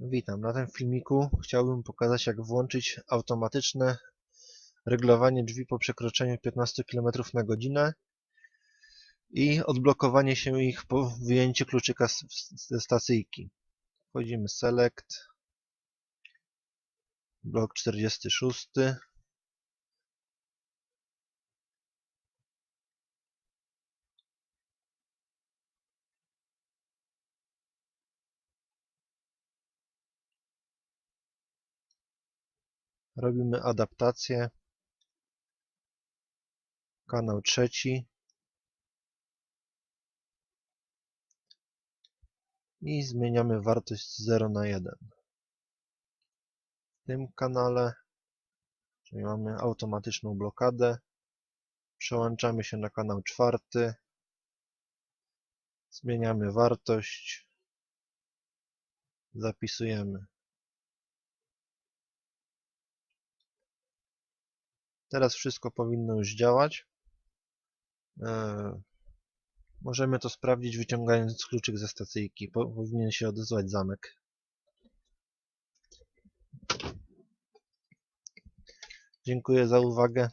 Witam. Na tym filmiku chciałbym pokazać jak włączyć automatyczne reglowanie drzwi po przekroczeniu 15 km na godzinę i odblokowanie się ich po wyjęciu kluczyka ze stacyjki. Wchodzimy Select, blok 46, robimy adaptację, kanał trzeci i zmieniamy wartość z 0 na 1. W tym kanale czyli mamy automatyczną blokadę, przełączamy się na kanał czwarty, zmieniamy wartość, zapisujemy. Teraz wszystko powinno już działać. Eee, Możemy to sprawdzić wyciągając kluczyk ze stacyjki. Po- Powinien się odezwać zamek. Dziękuję za uwagę.